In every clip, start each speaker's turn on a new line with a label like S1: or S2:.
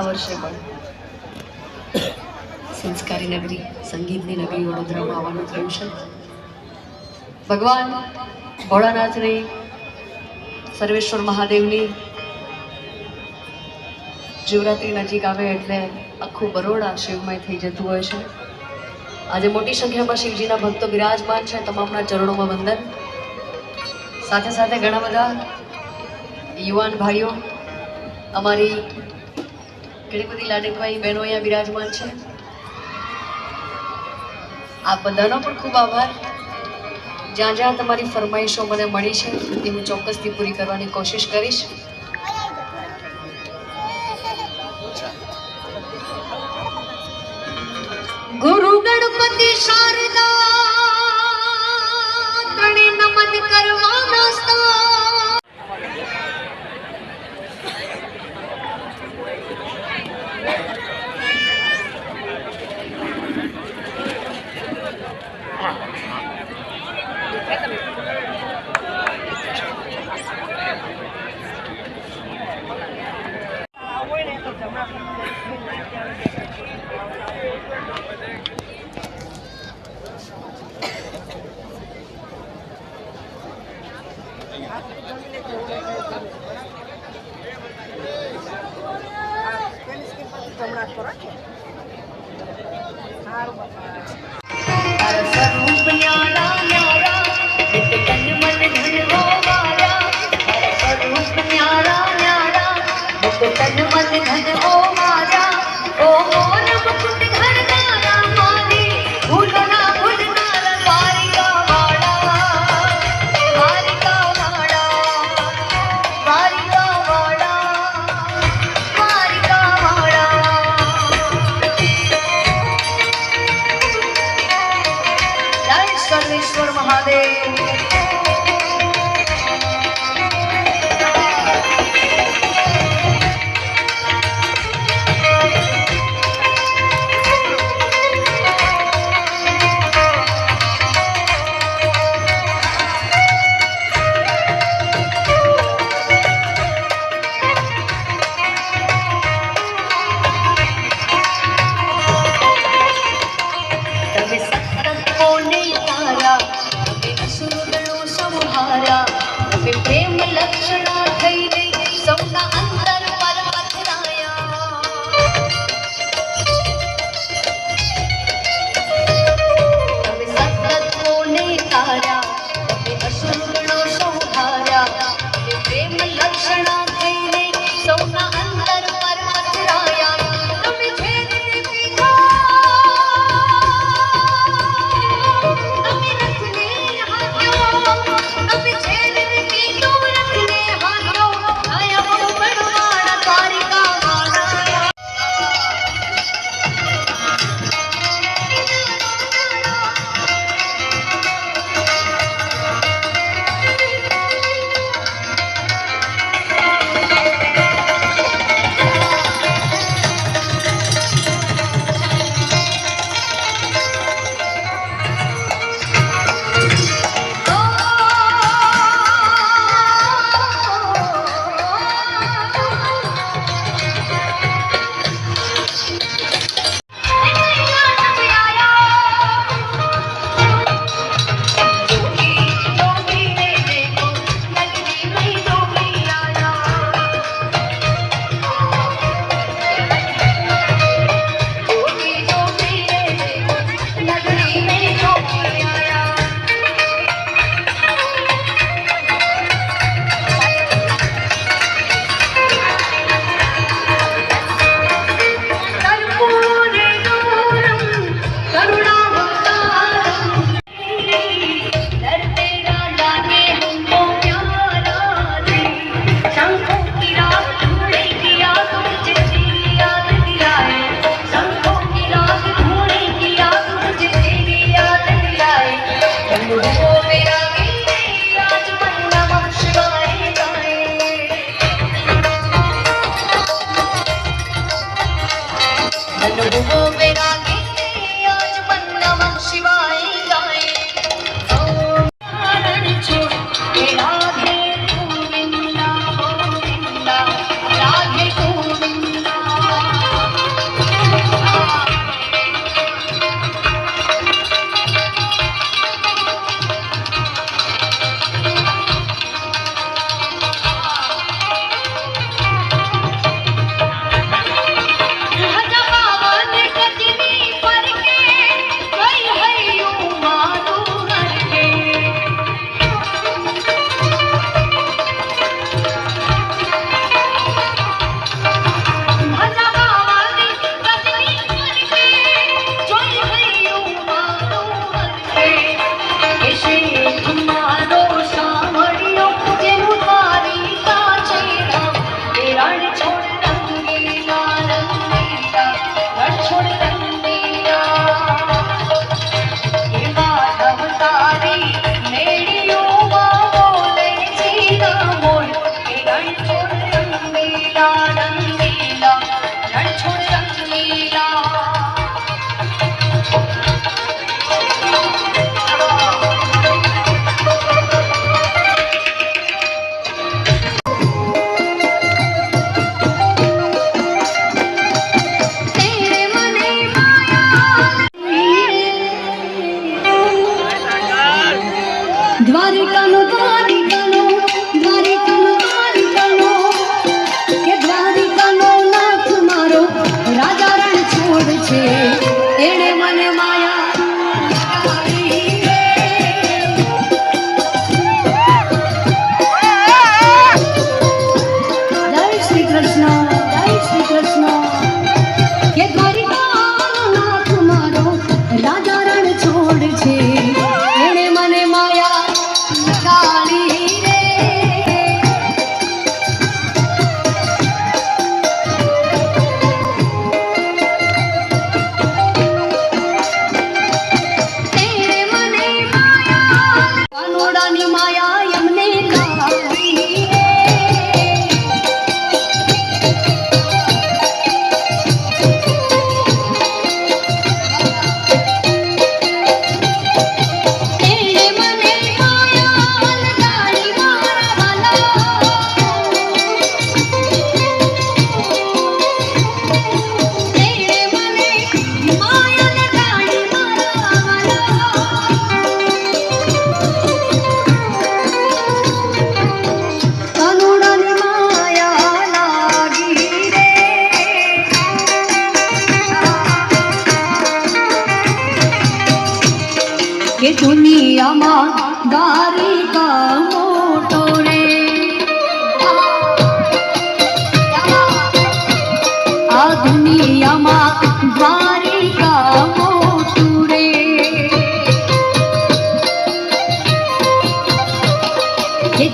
S1: આ વર્ષે પણ. સંસ્કારી નગરી, સંગીતની નગરી વડોદરામાં આવવાનું થયું છે. ભગવાન ભોળાનાથની, સર્વેશ્વર મહાદેવની શિવરાત્રી નજીક આવે એટલે આખું બરોડા શિવમય થઈ જતું હોય છે. આજે મોટી સંખ્યામાં શિવજીના ભક્તો બિરાજમાન છે તમામના ચરણોમાં વંદન. સાથે સાથે ઘણા બધા યુવાન ભાઈઓ, અમારી ઘણી બધી લાડકભાઈ બહેનો અહીંયા બિરાજમાન છે. આ બધાનો પણ ખૂબ આભાર. જ્યાં જ્યાં તમારી ફરમાઈશો મને મળી છે, એ હું ચોક્કસથી પૂરી કરવાની કોશિશ કરીશ. ગુરુ ગણપતિ શારદા করা તારા પ્રેમ લક્ષણા થઈ સૌના અંત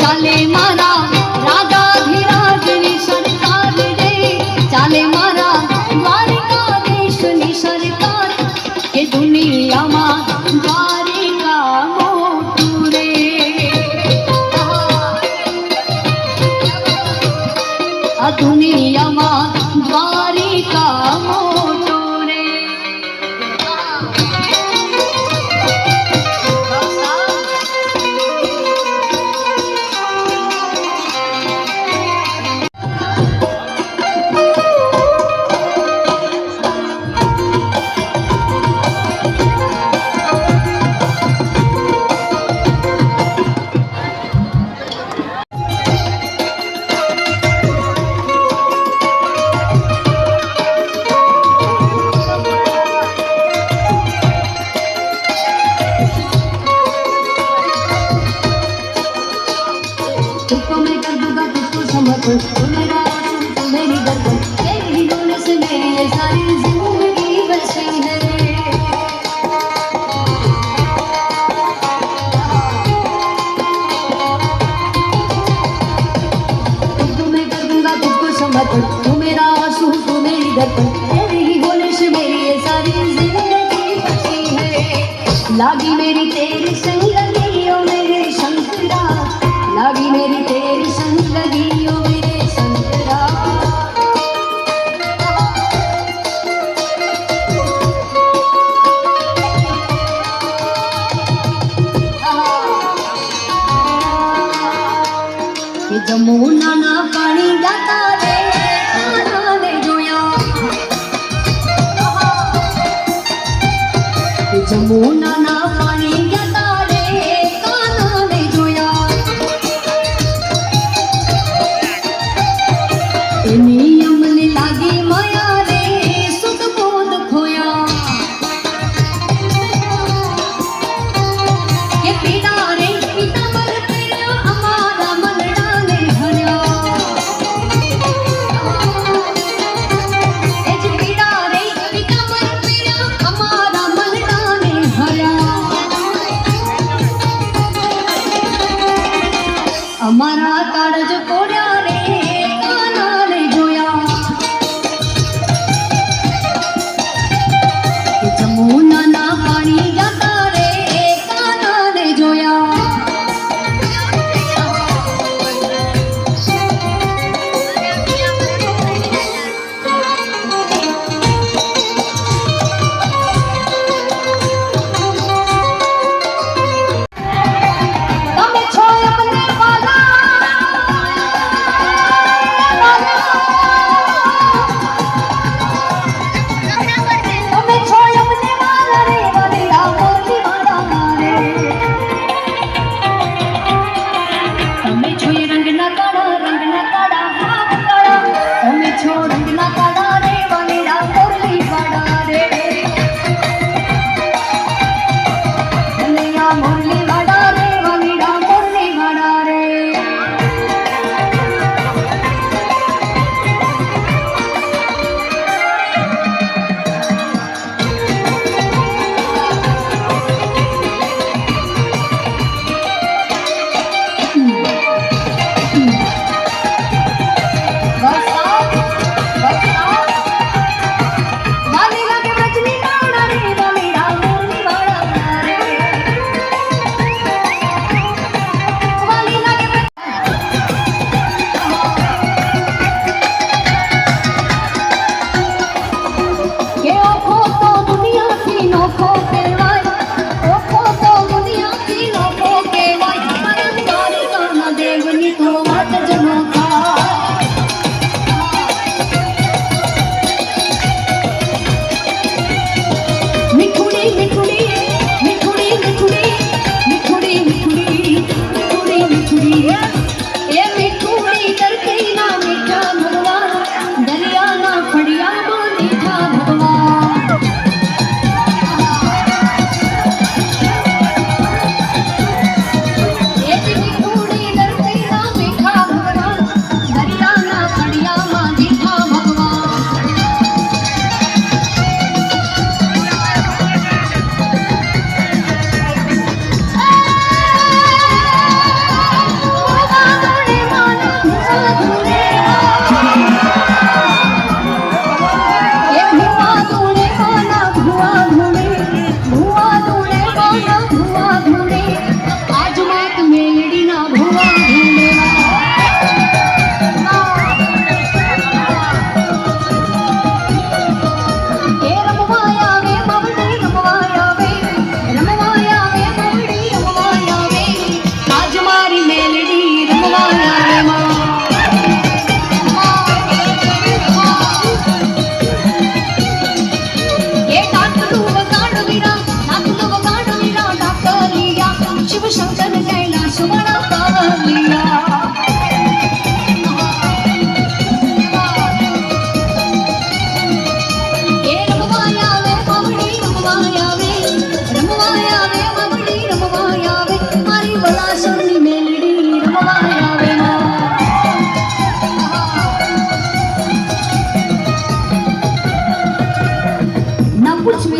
S1: তালে মারা যমুনা না পানি দাতা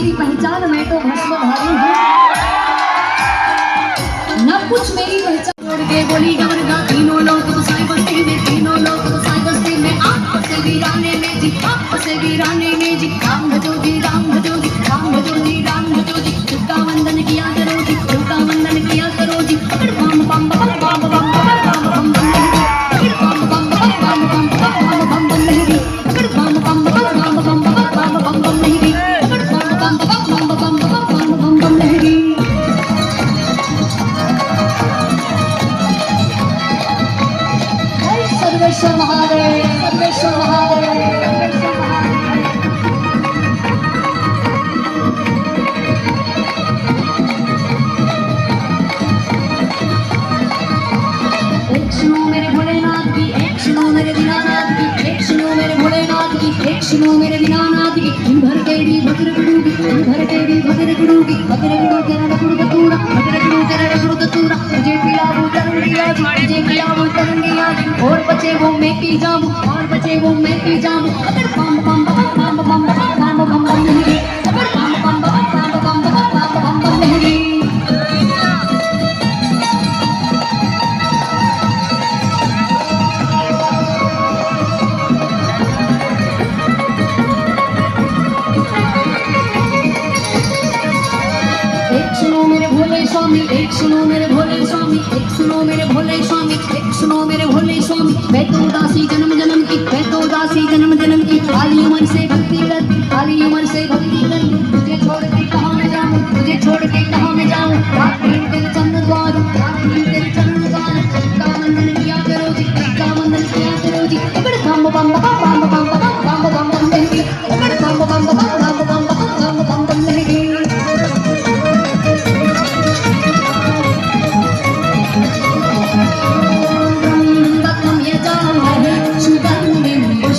S1: मेरी
S2: पहचान मैं तो भस्मधारी हूँ। न कुछ मेरी पहचान। छोड़ के बोली गवर्गा तीनों लोग तो साई बस्ती में, तीनों लोग तो साई बस्ती में। आप से वीराने में जी आप से वीराने में। दक्षिणों मेरे विनानाथ की भर कैडी भद्र गुड़ूगी भर कैडी भद्र गुड़ूगी भद्र गुड़ू चरण गुड़ू सुनो मेरे भोले स्वामी मैं तो दासी जन्म जन्म की मैं तो दासी जन्म जन्म की खाली मन से भक्ति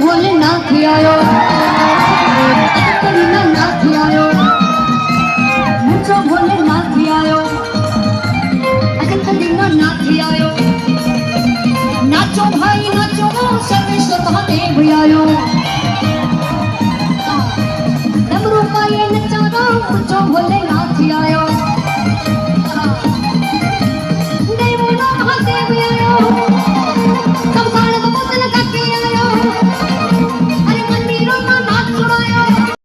S2: ભોલેનાથ આવ્યો કરીને નાથ આવ્યો મૂછો ભોલેનાથ આવ્યો અગતડીનો નાથ આવ્યો નાચો ભાઈ નાચો સર્વેશ મહાદેવ આવ્યો ડમરૂપાએ નચારો મૂછો ભોલેનાથ આવ્યો દેવનો મહાદેવ આવ્યો